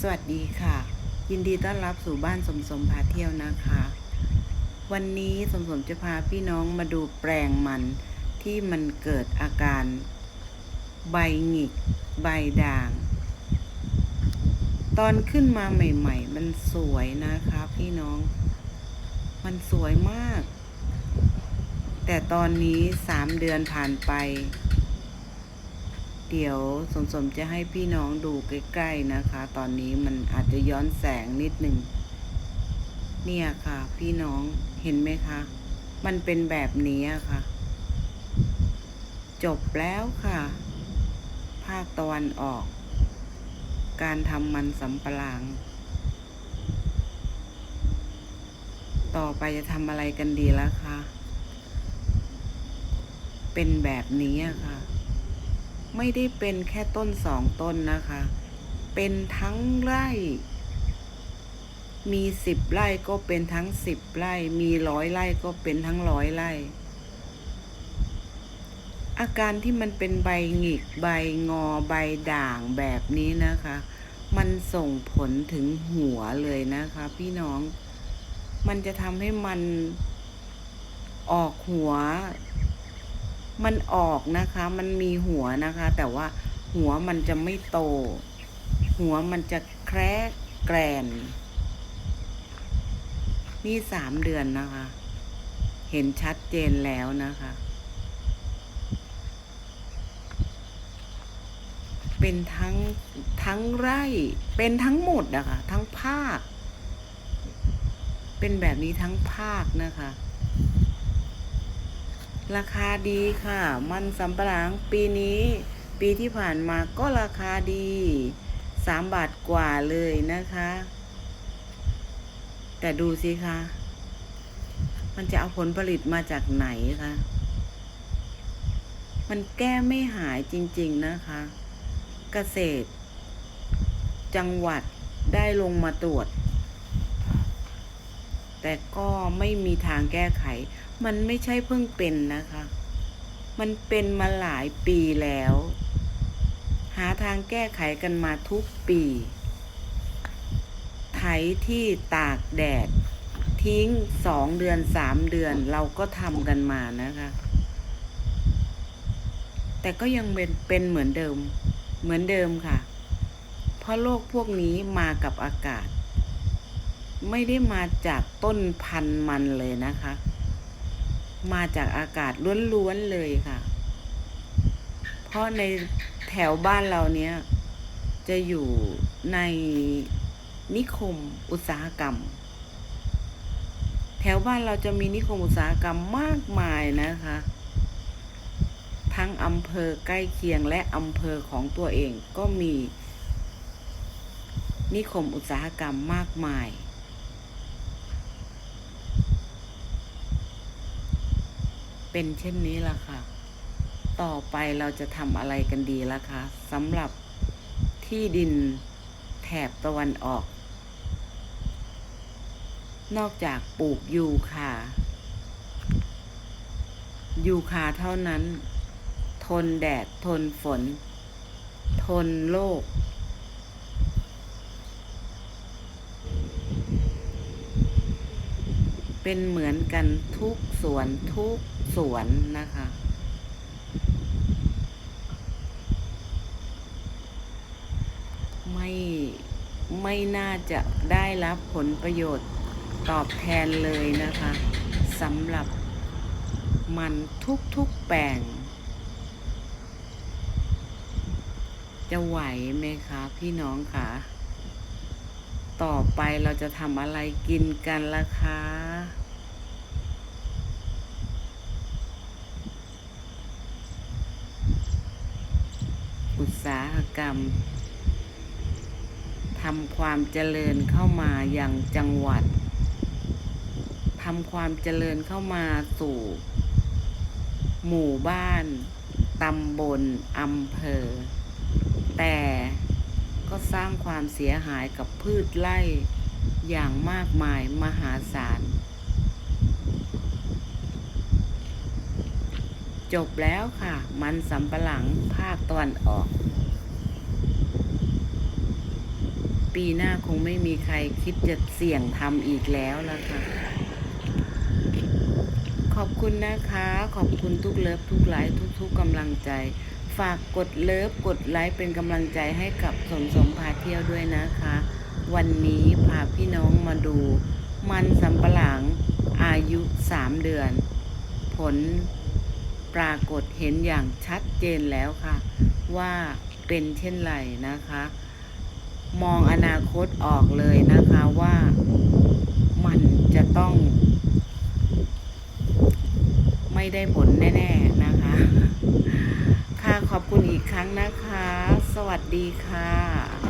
สวัสดีค่ะ ยินดีต้อนรับสู่บ้านสมสมพาเที่ยวนะคะ วันนี้สมสมจะพาพี่น้องมาดูแปลงมันที่มันเกิดอาการ ใบหงิก ใบด่าง ตอนขึ้นมาใหม่ ๆ มันสวยนะคะพี่น้อง มันสวยมาก แต่ตอนนี้สามเดือนผ่านไป เดี๋ยวสมสมจะให้พี่น้องดูใกล้ๆนะคะ ตอนนี้มันอาจจะย้อนแสงนิดหนึ่งเนี่ยค่ะ พี่น้องเห็นไหมคะ มันเป็นแบบนี้ค่ะ จบแล้วค่ะ ภาคตะวันออก การทำมันสำปะหลัง ต่อไปจะทำอะไรกันดีแล้วคะ เป็นแบบนี้ค่ะ ไม่ได้เป็นแค่ต้นสองต้นนะคะ เป็นทั้งไร่ มีสิบไร่ก็เป็นทั้งสิบไร่ มีร้อยไร่ก็เป็นทั้งร้อยไร่ อาการที่มันเป็นใบหงิกใบงอใบด่างแบบนี้นะคะ มันส่งผลถึงหัวเลยนะคะ พี่น้อง มันจะทำให้มันออกหัว มันออกนะคะ มันมีหัวนะคะ แต่ว่าหัวมันจะไม่โต หัวมันจะแคระแกรน นี่สามเดือนนะคะ เห็นชัดเจนแล้วนะคะ เป็นทั้งทั้งไร่ เป็นทั้งหมดนะคะ ทั้งภาค เป็นแบบนี้ทั้งภาคนะคะ ราคาดีค่ะ มันสำปะหลังปีนี้ ปีที่ผ่านมาก็ราคาดีสามบาทกว่าเลยนะคะ แต่ดูสิคะมันจะเอาผลผลิตมาจากไหนคะ มันแก้ไม่หายจริง ๆนะคะ เกษตร จังหวัดได้ลงมาตรวจ แต่ก็ไม่มีทางแก้ไข มันไม่ใช่เพิ่งเป็นนะคะ มันเป็นมาหลายปีแล้ว หาทางแก้ไขกันมาทุกปี ไถที่ตากแดด ทิ้งสองเดือนสามเดือนเราก็ทำกันมานะคะ แต่ก็ยังเป็นเป็นเหมือนเดิม เหมือนเดิมค่ะ เพราะโรคพวกนี้มากับอากาศ ไม่ได้มาจากต้นพันธุ์มันเลยนะคะ มาจากอากาศล้วนๆเลยค่ะ เพราะในแถวบ้านเราเนี้ยจะอยู่ในนิคมอุตสาหกรรม แถวบ้านเราจะมีนิคมอุตสาหกรรมมากมายนะคะ ทั้งอำเภอใกล้เคียงและอำเภอของตัวเองก็มีนิคมอุตสาหกรรมมากมาย เป็นเช่นนี้ล่ะค่ะ ต่อไปเราจะทำอะไรกันดีล่ะคะสำหรับที่ดินแถบตะวันออก นอกจากปลูกยูคายูคาเท่านั้น ทนแดด ทนฝน ทนโรคเป็นเหมือนกันทุกสวนทุก สวนนะคะ ไม่ไม่น่าจะได้รับผลประโยชน์ตอบแทนเลยนะคะสำหรับมันทุกๆแปลง จะไหวไหมคะพี่น้องคะต่อไปเราจะทำอะไรกินกันล่ะคะ อุตสาห กรรมทำความเจริญเข้ามาอย่างจังหวัดทำความเจริญเข้ามาสู่ หมู่บ้านตำบลอำเภอ แต่ก็สร้างความเสียหายกับพืชไร่อย่างมากมายมหาศาล จบแล้วค่ะ มันสำปะหลังภาคตะวันออก ปีหน้าคงไม่มีใครคิดจะเสี่ยงทำอีกแล้วล่ะค่ะ ขอบคุณนะคะ ขอบคุณทุกเลิฟทุกไลค์ทุกๆกำลังใจ ฝากกดเลิฟกดไลค์เป็นกำลังใจให้กับสมสมพาเที่ยวด้วยนะคะ วันนี้พาพี่น้องมาดู มันสำปะหลังอายุ 3 เดือน ผลปรากฏเห็นอย่างชัดเจนแล้วค่ะ ว่าเป็นเช่นไรนะคะ มองอนาคตออกเลยนะคะว่ามันจะต้อง ไม่ได้ผลแน่ ๆ นะคะ ค่ะขอบคุณอีกครั้งนะคะ สวัสดีค่ะ